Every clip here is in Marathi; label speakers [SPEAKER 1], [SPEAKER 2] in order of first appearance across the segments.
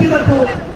[SPEAKER 1] Thank you, Liverpool.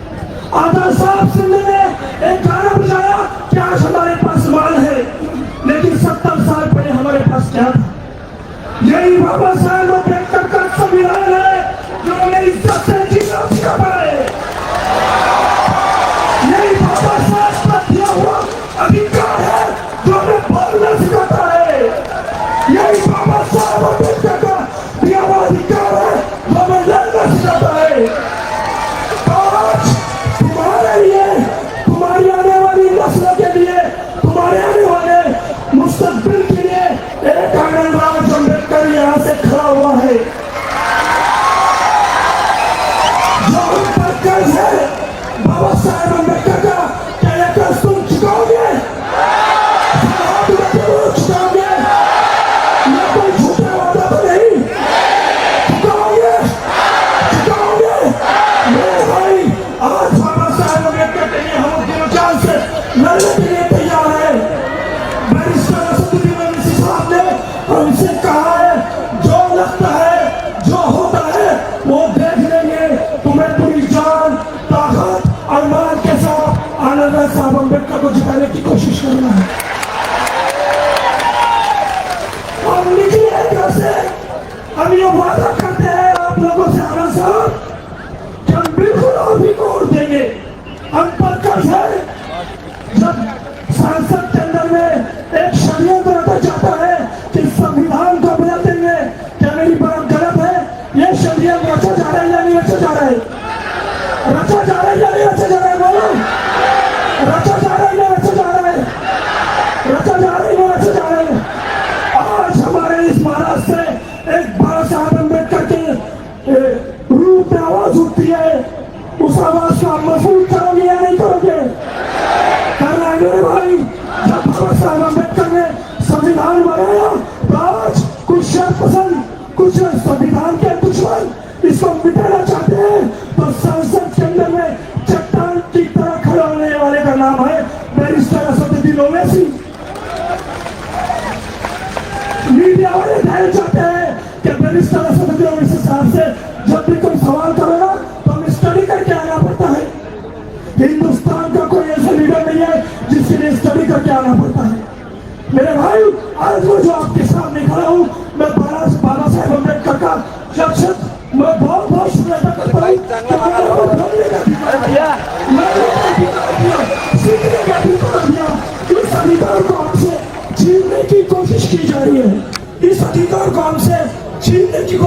[SPEAKER 1] Babasaheb Ambedkar ने संविधान बनाया।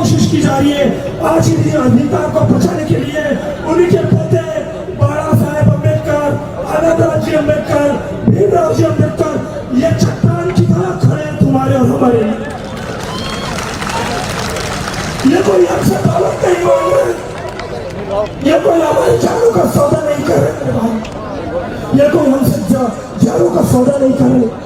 [SPEAKER 1] कोशिश की जा रही है। आज की अधीनता को बचाने के लिए उनके पोते बाड़ा साहेब अंबेडकर आनंदराज जी अंबेडकर भीमराव जी अंबेडकर ये चट्टान की तरह खड़े हैं तुम्हारे और हमारे लिए। ये कोई हमसे दौलत नहीं मांग रहे ये कोई हमारे जानू का सौदा नहीं कर रहे ये कोई हमसे जानू का सौदा नहीं कर रहे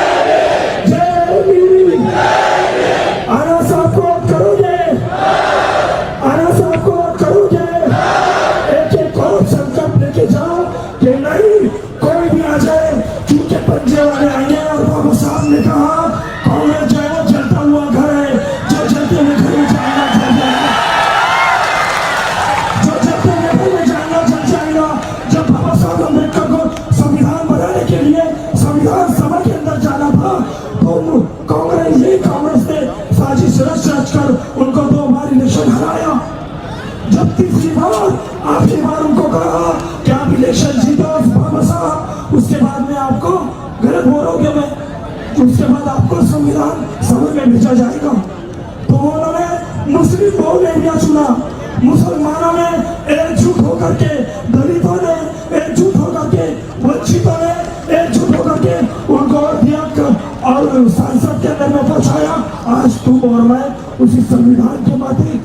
[SPEAKER 1] दलितों ने एकजुट होकर के वंचितों ने एकजुट होकर के उनको अध्यक्ष और सांसद के अंदर में पहुँचाया आज तुम और मैं उसी संविधान के माध्यम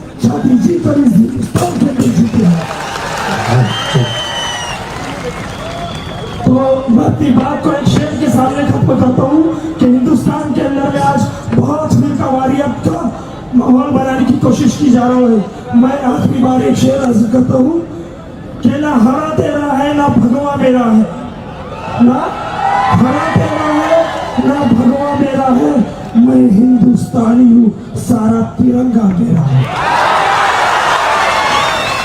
[SPEAKER 1] के हैं तो मैं अपनी बात को एक शेर के सामने खत्म करता हूँ कि हिंदुस्तान के अंदर में आज बहुत ही कवारीत का माहौल बनाने की कोशिश की जा रहा है मैं आखिरी बार एक शेर अर्ज़ करता हूँ ना हरा तेरा है ना भगवा मेरा है। ना हरा तेरा है ना भगवा मेरा है। मैं हिंदुस्तानी हूँ सारा तिरंगा मेरा है।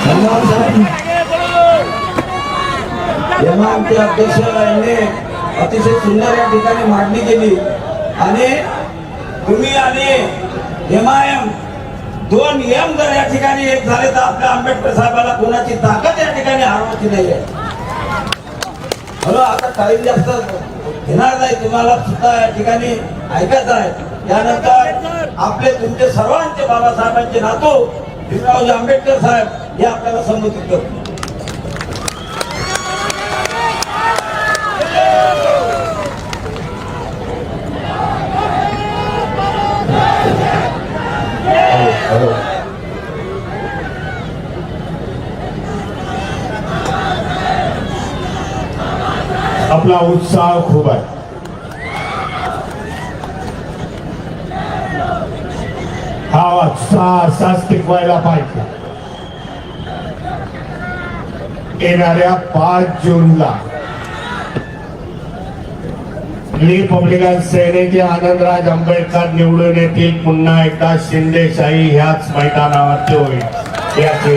[SPEAKER 2] धन्यवाद आमचे अध्यक्ष यांनी अतिशय सुंदर या ठिकाणी मांडणी केली. आणि तुम्ही आणि एम आय एम दोन एम जर या ठिकाणी एक झाले तर आपल्या आंबेडकर साहेबाला कोणाची ताकद या ठिकाणी हरवायची नाहीये. म्हणून आता टाईम जास्त घेणार नाही तुम्हाला सुद्धा या ठिकाणी ऐकायचं आहे. त्यानंतर आपले तुमचे सर्वांचे बाबासाहेबांचे नातू भीमरावजी आंबेडकर साहेब हे आपल्याला संबोधित करतो
[SPEAKER 3] आपला उत्साह खूप आहे. हा उत्साह असाच टिकवायला पाहिजे. येणाऱ्या पाच जूनला रिपब्लिकन सेनेचे आनंदराज आंबेडकर निवडून येतील. पुन्हा एकदा शिंदेशाही ह्याच मैदानावरती होईल. याची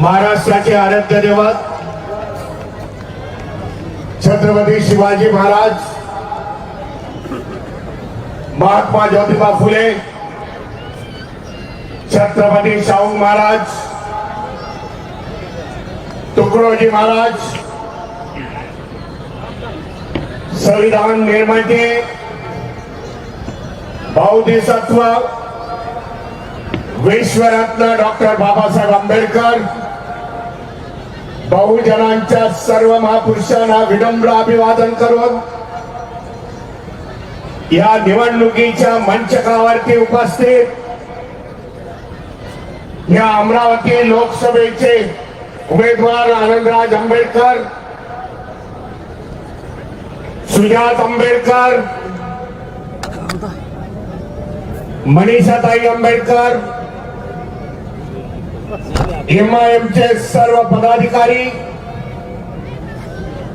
[SPEAKER 3] महाराष्ट्राचे आराध्य देवत छत्रपती शिवाजी महाराज महात्मा ज्योतिबा फुले छत्रपती शाहू महाराज तुकडोजी महाराज संविधान निर्माते बौद्धिसत्व विश्वरत्न डॉक्टर बाबासाहेब आंबेडकर. बहुजनांच्या सर्व महापुरुषांना विनम्र अभिवादन करून या निवडणुकीच्या मंचकावरती उपस्थित या अमरावती लोकसभेचे उमेदवार आनंदराज आंबेडकर सुजात आंबेडकर मनीषाताई आंबेडकर एमआयएमचे सर्व पदाधिकारी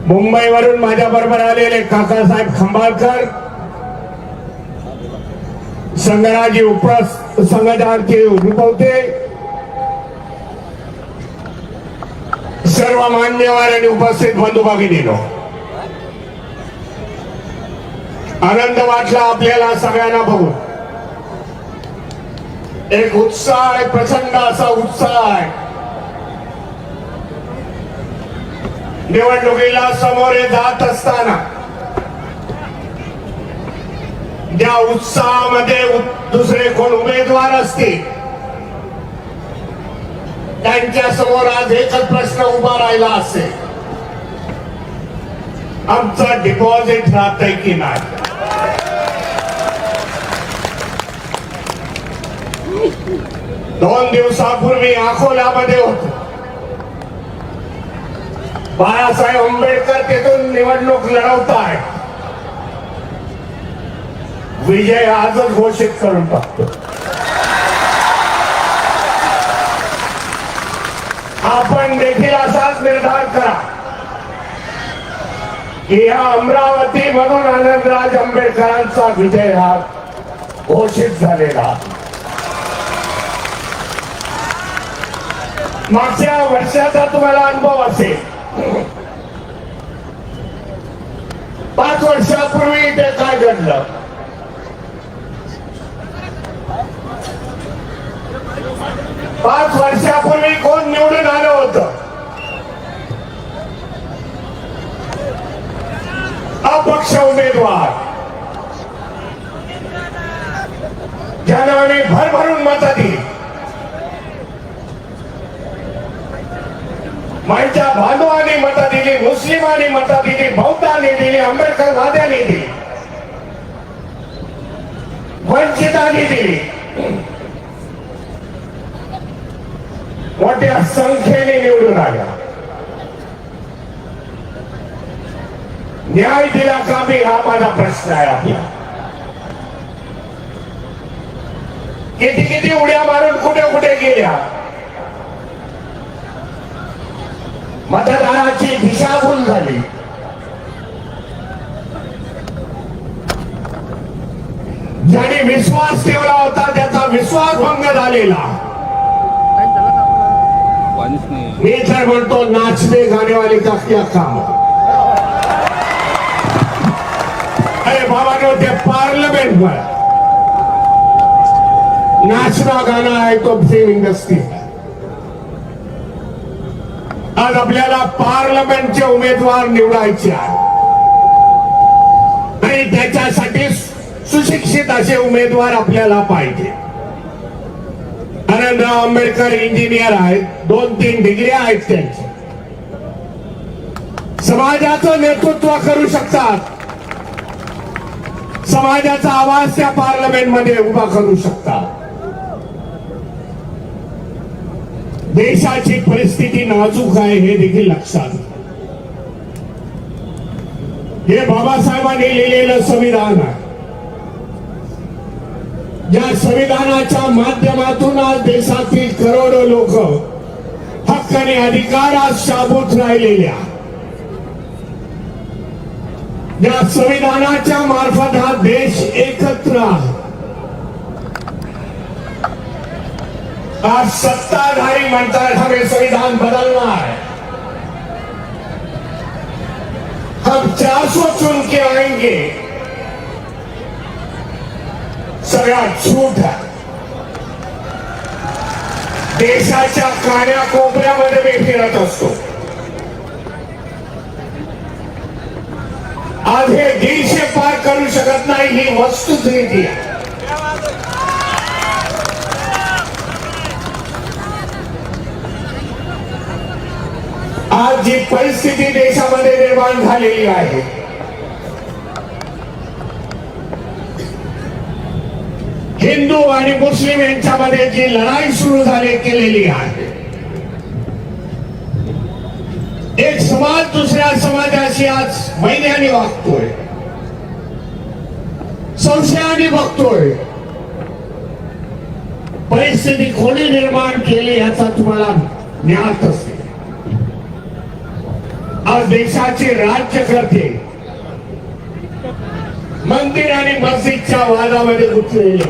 [SPEAKER 3] मुंबईवरून माझ्या बरोबर आलेले काकासाहेब खंबाळकर संघराजी उप संघटनाचे रुपवते सर्व मान्यवर आणि उपस्थित बंधू भगिनीनो आनंद वाटला आपल्याला सगळ्यांना बघून. एक उत्साह आहे प्रचंड असा उत्साह. आहे निवडणुकीला समोरे जात असताना ज्या उत्साहामध्ये दुसरे कोण उमेदवार असतील त्यांच्यासमोर आज एकच प्रश्न उभा राहिला असेल. आमचं डिपॉझिट राहतंय की नाही? दोन दिवसापूर्वी अकोल्यामध्ये होत. बाळासाहेब आंबेडकर तिथून निवडणूक लढवत आहे विजय आजच घोषित करून टाकतो. आपण देखील असाच निर्धार करा. की या अमरावती म्हणून आनंदराज आंबेडकरांचा विजय हा घोषित झालेला मागच्या वर्षाचा तुम्हाला अनुभव असेल. पाच वर्षापूर्वी इथे काय घडलं? पाच वर्षापूर्वी कोण निवडून आलं होत? अपक्ष उमेदवार. ज्यानं आम्ही भरभरून मतं दिली. माझ्या बांधवांनी मतं दिली मुस्लिमांनी मतं दिली बौद्धांनी दिली आंबेडकरवाद्यांनी दिली. वंचितांनी दिली. मोठ्या संख्येने निवडून आल्या. न्याय दिला का मी हा माझा प्रश्न आहे आपला. किती किती उड्या मारून कुठे कुठे गेल्या? मतदानाची दिशाभूल झाली. ज्याने विश्वास ठेवला होता त्याचा विश्वास भंग झालेला. मी तर म्हणतो नाचणे गाणेवाली का क्या काम अरे बाबा ते पार्लमेंट वर नाचना गाणं आहे तो फिल्म इंडस्ट्री आज आपल्याला पार्लमेंटचे उमेदवार निवडायचे आहेत. आणि त्याच्यासाठी सुशिक्षित असे उमेदवार आपल्याला पाहिजे. आनंदराव आंबेडकर इंजिनियर आहेत. दोन तीन डिग्री आहेत त्यांची. समाजाचं नेतृत्व करू शकतात. समाजाचा आवाज त्या पार्लमेंटमध्ये उभा करू शकतात. देशाची परिस्थिती नाजूक आहे हे देखील लक्षात. हे बाबासाहेबांनी लिहिलेलं संविधान आहे. या संविधानाच्या माध्यमातून आज देशातील करोडो लोक हक्क आणि अधिकारात शाबूत राहिलेल्या या संविधानाच्या मार्फत हा देश एकत्र आहे. आज सत्ताधारी म्हणतात हमें संविधान बदलना है हम चार सौ चुन के आएंगे. सगळा झूठ आहे देशाच्या कान्या कोपऱ्यामध्ये मी फिरत असतो. आज हे दीडशे पार करू शकत नाही ही वस्तुस्थिती आहे. आज जी परिस्थिती देशामध्ये निर्माण झालेली आहे हिंदू आणि मुस्लिम यांच्यामध्ये जी लढाई सुरू झाली केलेली आहे. एक समाज दुसऱ्या समाजाशी आज महिन्याने वागतोय. संशयाने बघतोय. परिस्थिती कोणी निर्माण केली याचा तुम्हाला ज्ञात असेल आज देशाचे राज्य करते मंदिर आणि मस्जिदच्या वादामध्ये गुंतलेले.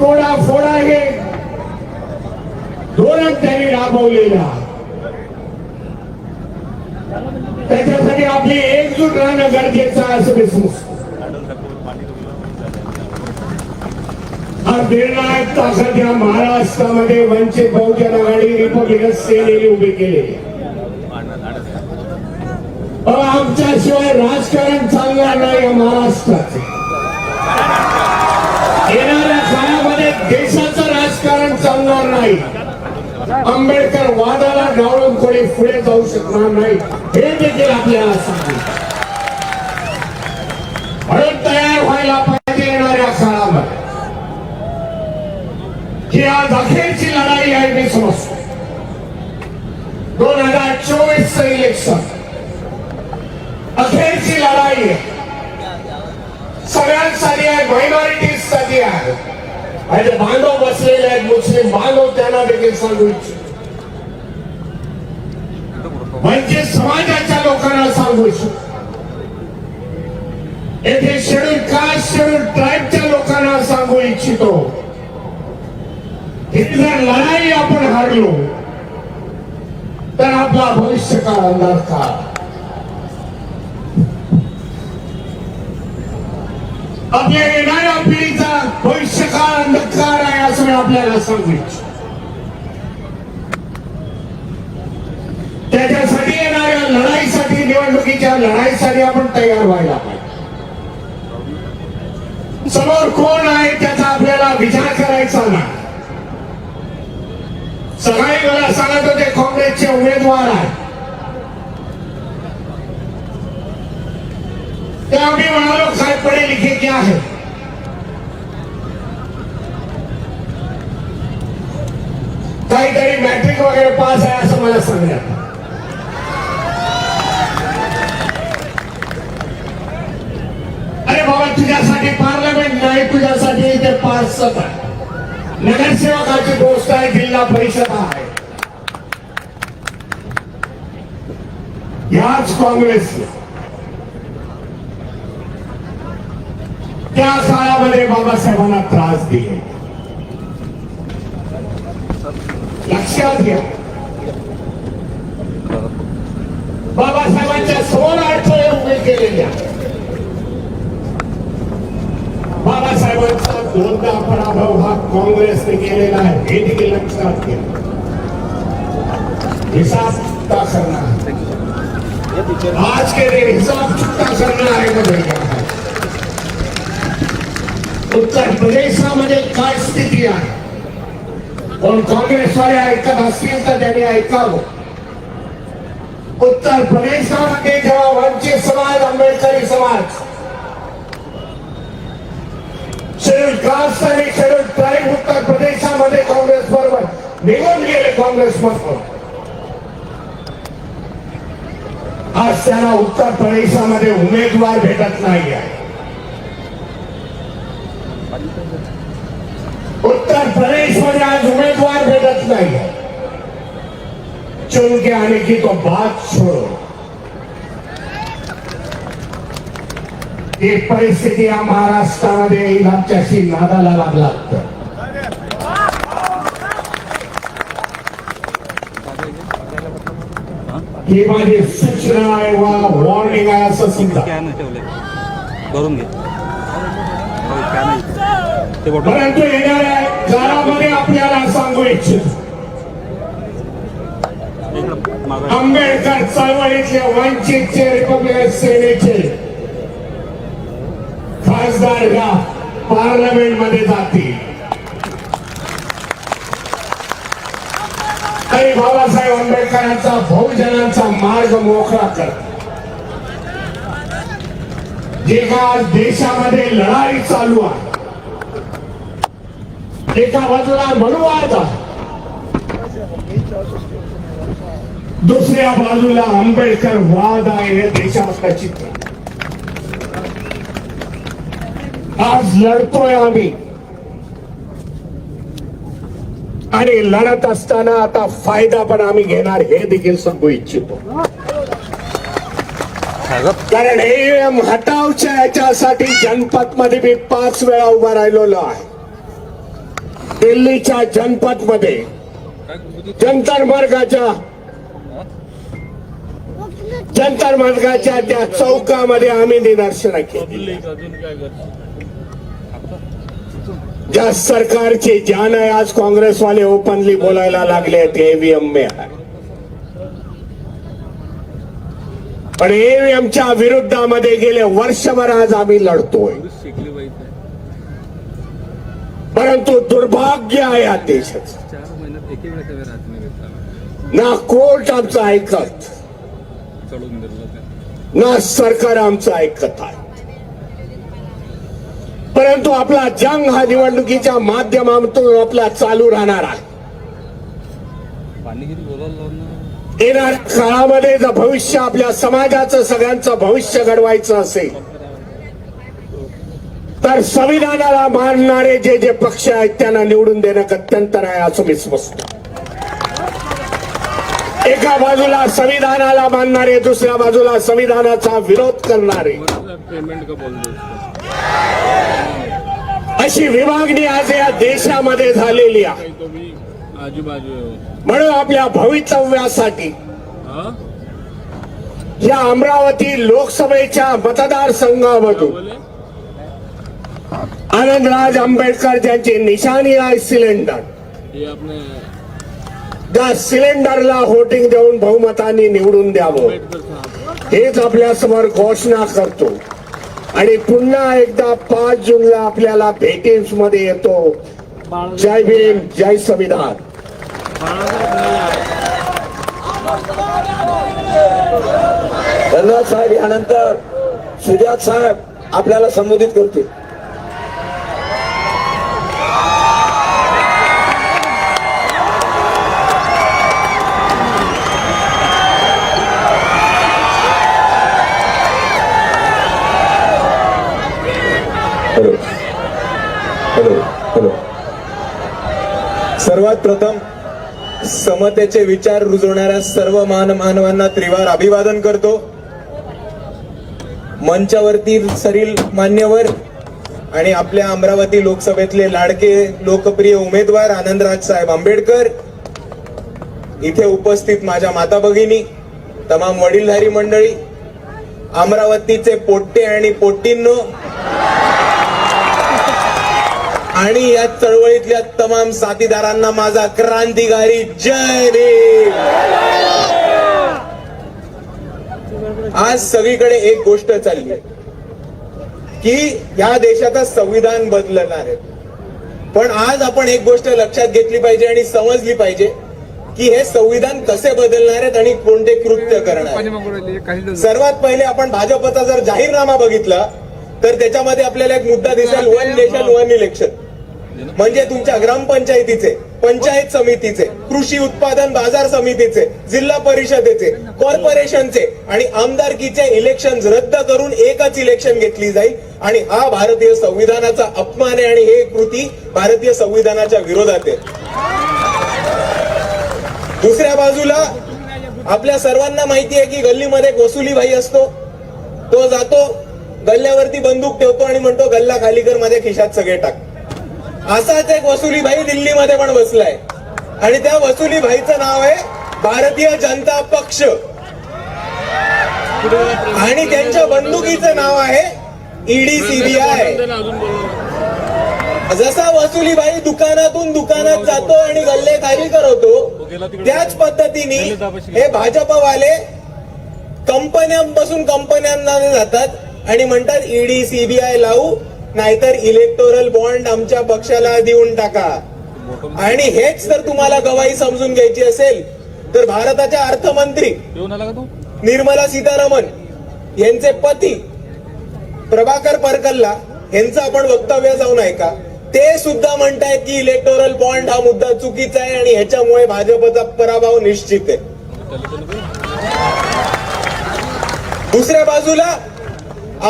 [SPEAKER 3] तोडा फोडा हे धोरण त्यांनी राबवलेला त्याच्यासाठी आपली एकजूट राहणं गरजेचं असं मी हा आज निर्णायक ताकद या महाराष्ट्रामध्ये वंचित बहुजन आघाडी रिपब्लिकन सेनेने उभे केले आमच्याशिवाय राजकारण चालणार नाही या महाराष्ट्राचे. येणाऱ्या काळामध्ये देशाचं राजकारण चालणार नाही. आंबेडकर वादाला डावळून कोणी पुढे जाऊ शकणार नाही. हे देखील आपल्याला सांगितलं म्हणून तयार व्हायला पाहिजे येणाऱ्या काळामध्ये ही आज अखेरची लढाई आहे मी समजतो दोन हजार चोवीस च इलेक्शन अखेरची लढाई आहे. सगळ्यांसाठी आहे मायनॉरिटीजसाठी आहे. आणि जे बांधव बसलेले आहेत मुस्लिम बांधव त्यांना देखील सांगू इच्छितो. म्हणजे समाजाच्या लोकांना सांगू इच्छितो. येथे शेड्यूल कास्ट शेड्यूल ट्राईबच्या लोकांना सांगू इच्छितो. हिटलर लढाई आपण हारलो तर आपला भविष्य काळ अंधार का आपल्या येणाऱ्या पिढीचा भविष्य काळ अंधकार आहे असं मी आपल्याला सांगू इच्छितो. त्याच्यासाठी येणाऱ्या लढाईसाठी निवडणुकीच्या लढाईसाठी आपण तयार व्हायला पाहिजे. समोर कोण आहे त्याचा आपल्याला विचार करायचा नाही. सकाळी मला सांगत होते काँग्रेसचे उमेदवार आहे त्या मी म्हणालो साहेब पडे लिखे क्या है काहीतरी मॅट्रिक वगैरे पास आहे असं मला सांगण्यात अरे बाबा तुझ्यासाठी पार्लमेंट नाही तुझ्यासाठी इथे पार्षद आहे. नगरसेवकाची गोष्ट आहे, जिल्हा परिषद आहे. याच काँग्रेसने त्या काळामध्ये बाबासाहेबांना त्रास दिले. लक्षात घ्या. बाबासाहेबांच्या समोर अडथळे काँग्रेसने केलेला आहे हे देखील लक्षात घ्या हिसाब चुकता करना है। आज के दिन हिसाब चुकता करना है बदल उत्तर प्रदेशामध्ये काय स्थिती आहे कोण काँग्रेसवाले ऐकत असतील तर त्यांनी ऐकावं उत्तर प्रदेशामध्ये जेव्हा वंचित समाज आंबेडकरी समाज। शेड्यूल कास्ट आणि शेड्यूल ट्राईब उत्तर प्रदेशामध्ये काँग्रेस बरोबर निघून गेले काँग्रेस मधून. आज त्यांना उत्तर प्रदेशामध्ये उमेदवार भेटत नाही आहे उत्तर प्रदेशमध्ये आज उमेदवार भेटत नाही चुनके चुन आने की तो बात छोड़ो ही परिस्थिती या महाराष्ट्रामध्ये येईल. आमच्याशी नादाला लागला. ही माझी सूचना आहे वॉर्निंग आहे असं समजा.
[SPEAKER 4] भरून घे. हो. ते
[SPEAKER 3] परंतु येणाऱ्या काळामध्ये आपल्याला सांगू इच्छितो. आंबेडकर चळवळीतले वंचितचे रिपब्लिकन सेनेचे खासदार ह्या पार्लमेंटमध्ये जातील. तरी बाबासाहेब आंबेडकरांचा बहुजनांचा मार्ग मोकळा करत जे आज देशामध्ये लढाई चालू आहे एका बाजूला मनुवाद दुसऱ्या बाजूला आंबेडकर वाद आहे हे देशातलं चित्र. आज लढतोय आम्ही. आणि लढत असताना आता फायदा पण आम्ही घेणार हे देखील सांगू इच्छितो. कारण एम हटावच्या याच्यासाठी जनपदमध्ये मी पाच वेळा उभा राहिलेलो आहे. दिल्लीच्या जनपदमध्ये जंतर मार्गाच्या जंतर मार्गाच्या त्या चौकामध्ये आम्ही निदर्शनं केली. ज्या सरकारची जान आहे आज काँग्रेसवाले ओपनली बोलायला लागले आहेत ईव्हीएम में पण ईव्हीएमच्या विरुद्धामध्ये गेले वर्षभर आज आम्ही लढतोय. परंतु दुर्भाग्य आहे या देशाचं.
[SPEAKER 4] नाही
[SPEAKER 3] ना कोर्ट आमचं ऐकत ना सरकार आमचं ऐकत आहे. परंतु आपला जंग हा निवडणुकीच्या माध्यमातून आपला चालू राहणार आहे. येणाऱ्या काळामध्ये जर भविष्य आपल्या समाजाचं सगळ्यांचं भविष्य घडवायचं असेल तर संविधानाला मानणारे जे जे पक्ष आहेत त्यांना निवडून देणं अत्यंत आहे असं मी समजतो एका बाजूला संविधानाला मानणारे दुसऱ्या बाजूला संविधानाचा विरोध करणारे.
[SPEAKER 4] पेमेंट
[SPEAKER 3] अशी विभागणी आज या देशामध्ये झालेली आहे. म्हणून आपल्या भवितव्यासाठी या अमरावती लोकसभेच्या मतदारसंघामधून आनंदराज आंबेडकर ज्यांची निशाणी आहे सिलेंडर त्या सिलेंडरला होटिंग देऊन बहुमताने निवडून द्यावं. हेच आपल्यासमोर घोषणा करतो. आणि पुन्हा एकदा पाच जूनला आपल्याला भेटीसमध्ये येतो. जय भीम जय संविधान.
[SPEAKER 2] धन्यवाद साहेब यानंतर सुजात साहेब आपल्याला संबोधित करतील.
[SPEAKER 5] Hello hello. सर्वात प्रथम समतेचे विचार रुजवणाऱ्या सर्व मान मानवांना त्रिवार अभिवादन करतो. मंचावरती सरील मान्यवर आणि आपल्या अमरावती लोकसभेतले लाडके लोकप्रिय उमेदवार आनंदराज साहेब आंबेडकर. इथे उपस्थित माझ्या माता भगिनी तमाम वडीलधारी मंडळी अमरावतीचे पोट्टे आणि पोट्टींनो आणि या चळवळीतल्या तमाम साथीदारांना माझा क्रांतिकारी जय भीम. आज सगळीकडे एक गोष्ट चालली आहे की या देशाचं संविधान बदलणार आहे. पण आज आपण एक गोष्ट लक्षात घेतली पाहिजे आणि समजली पाहिजे की हे संविधान कसे बदलणार आहेत आणि कोणते कृत्य करणार सर्वात पहिले आपण भाजपचा जर जाहीरनामा बघितला तर त्याच्यामध्ये आपल्याला एक मुद्दा दिसेल वन नेशन वन इलेक्शन म्हणजे तुमच्या ग्रामपंचायतीचे पंचायत समितीचे कृषी उत्पादन बाजार समितीचे जिल्हा परिषदेचे कॉर्पोरेशनचे आणि आमदारकीचे इलेक्शन रद्द करून एकच इलेक्शन घेतली जाईल. आणि हा भारतीय संविधानाचा अपमान आहे आणि हे कृती भारतीय संविधानाच्या विरोधात आहे. दुसऱ्या बाजूला आपल्या सर्वांना माहिती आहे की गल्लीमध्ये एक वसुली भाई असतो. तो जातो गल्ल्यावरती बंदूक ठेवतो आणि म्हणतो गल्ला खाली कर माझ्या खिशात सगळे टाक असाच एक वसुली भाई दिल्लीमध्ये पण बसलाय. आणि त्या वसुली भाईचं नाव आहे भारतीय जनता पक्ष. आणि त्यांच्या बंदुकीचं नाव आहे ईडी सीबीआय. जसा वसुली भाई दुकानातून दुकानात जातो आणि गल्ले खाली करवतो त्याच पद्धतीने हे भाजपवाले कंपन्यांपासून कंपन्यांना जातात आणि म्हणतात ईडी सीबीआय लावू. नाहीतर इलेक्टोरल बॉन्ड आमच्या पक्षाला देऊन टाका. आणि हेच जर तुम्हाला गवाही समजून घ्यायची असेल तर भारताच्या अर्थमंत्री निर्मला सीतारामन यांचे पती प्रभाकर परकल्ला यांचं आपण वक्तव्य जाऊन ऐका. ते सुद्धा म्हणतायत की इलेक्टोरल बॉन्ड हा मुद्दा चुकीचा आहे आणि ह्याच्यामुळे भाजपचा पराभव निश्चित आहे. दुसऱ्या बाजूला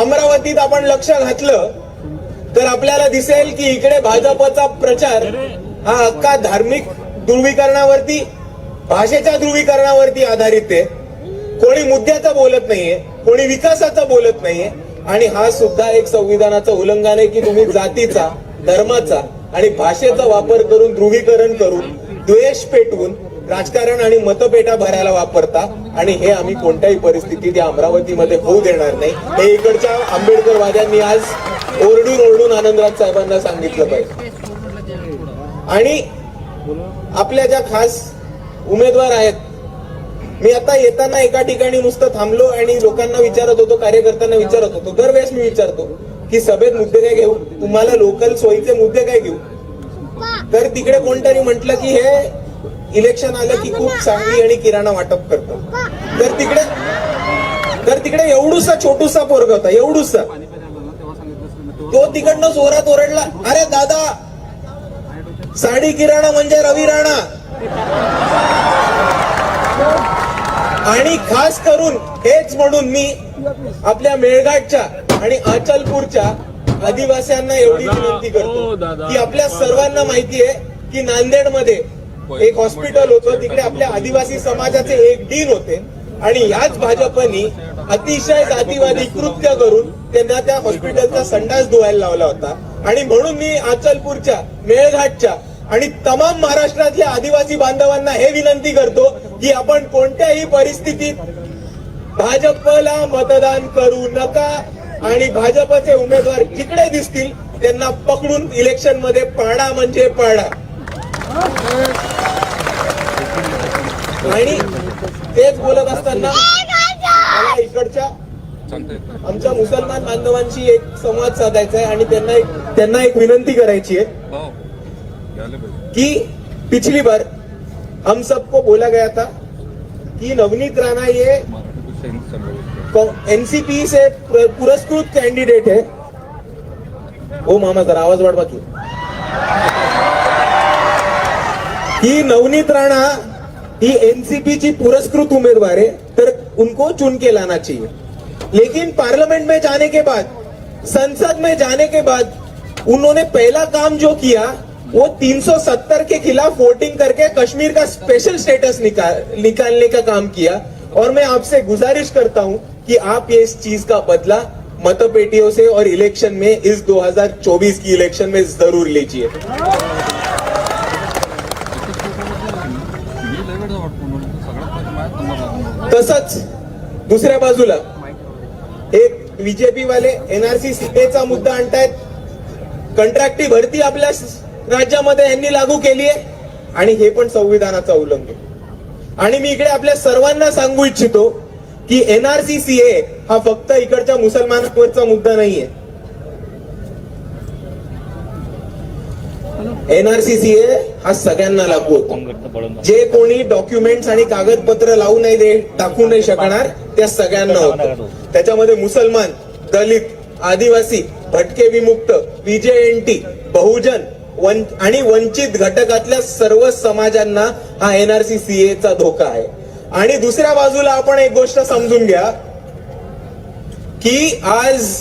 [SPEAKER 5] अमरावतीत आपण लक्ष घातलं तर आपल्याला दिसेल की इकडे भाजपचा प्रचार हा अख्खा धार्मिक ध्रुवीकरणावरती भाषेच्या ध्रुवीकरणावरती आधारित आहे. कोणी मुद्द्याचा बोलत नाहीये कोणी विकासाचा बोलत नाहीये आणि हा सुद्धा एक संविधानाचं उल्लंघन आहे की तुम्ही जातीचा धर्माचा आणि भाषेचा वापर करून ध्रुवीकरण करून द्वेष पेटवून राजकारण आणि मतपेटा भरायला वापरता आणि हे आम्ही कोणत्याही परिस्थितीत या अमरावतीमध्ये होऊ देणार नाही. हे इकडच्या आंबेडकरवाद्यांनी आज ओरडून ओरडून आनंदराज साहेबांना सांगितलं पाहिजे. आणि आपल्या ज्या खास उमेदवार आहेत मी आता येताना एका ठिकाणी नुसतं थांबलो आणि लोकांना विचारत होतो कार्यकर्त्यांना विचारत होतो. दरवेळेस मी विचारतो की सभेत मुद्दे काय घेऊ? तुम्हाला लोकल सोयीचे मुद्दे काय घेऊ? तर तिकडे कोणतरी म्हटलं की हे इलेक्शन आलं की खूप सांगली आणि किराणा वाटप करतात तर तिकडे तर तिकडे एवढूसा छोटूसा पोरग होता एवढूसा. तो तिकडनं जोरात ओरडला अरे दादा साडी किराणा म्हणजे रवी राणा. आणि खास करून हेच म्हणून मी आपल्या मेळघाटच्या आणि अचलपूरच्या आदिवासींना एवढी विनंती करतो की आपल्या सर्वांना माहिती आहे की नांदेडमध्ये एक हॉस्पिटल होतं तिकडे आपल्या आदिवासी समाजाचे एक डीन होते. आणि याच भाजपनी अतिशय जातीवादी कृत्य करून त्यांना त्या हॉस्पिटलचा संडास धुवायला लावला होता. आणि म्हणून मी अचलपूरच्या मेळघाटच्या आणि तमाम महाराष्ट्रातल्या आदिवासी बांधवांना हे विनंती करतो की आपण कोणत्याही परिस्थितीत भाजपला मतदान करू नका. आणि भाजपचे उमेदवार जिकडे दिसतील त्यांना पकडून इलेक्शनमध्ये पाडा म्हणजे पाडा. आणि तेच बोलत असताना मला इकडच्या आमच्या मुसलमान बांधवांशी एक संवाद साधायचा आहे आणि त्यांना एक त्यांना एक विनंती करायची आहे.
[SPEAKER 4] पाहिजे.
[SPEAKER 5] कि पिछली बार हम सबको बोला गया था कि नवनीत राणा ये एनसीपी से पुर- पुरस्कृत कैंडिडेट है। ओ मामा जरा आवाज वाढवा की. ही नवनीत राणा ही एनसीपी ची पुरस्कृत उम्मीदवार है तर उनको चुन के लाना चाहिए. लेकिन पार्लियामेंट में जाने के बाद, संसद में जाने के बाद, उन्होंने पहला काम जो किया, वो 370 के खिलाफ वोटिंग करके कश्मीर का स्पेशल स्टेटस निकाल, निकालने का काम किया। और मैं आपसे गुजारिश करता हूँ कि आप ये इस चीज़ का बदला मतपेटियों से और इलेक्शन में इस 2024 की इलेक्शन में ज़रूर लीजिए। तसंच दुसऱ्या बाजूला एक बीजेपी वाले एनआरसी सीटेचा मुद्दा आणतायत. कंत्राटी भरती आपल्या राज्यामध्ये यांनी लागू केली आहे आणि हे पण संविधानाचा उल्लंघन आणि मी इकडे आपल्या सर्वांना सांगू इच्छितो की एनआरसी सीए हा फक्त इकडच्या मुसलमानांवरचा मुद्दा नाहीये. एनआरसी सीए हा सगळ्यांना लागू होतो. जे कोणी डॉक्युमेंट्स आणि कागदपत्र लावू नाही दे टाकू नाही शकणार त्या सगळ्यांना होतं. त्याच्यामध्ये मुसलमान दलित आदिवासी भटके विमुक्त बीजेएनटी बहुजन वन आणि वंचित घटकातल्या सर्व समाजांना हा एनआरसी सीए चा धोका आहे. आणि दुसऱ्या बाजूला आपण एक गोष्ट समजून घ्या की आज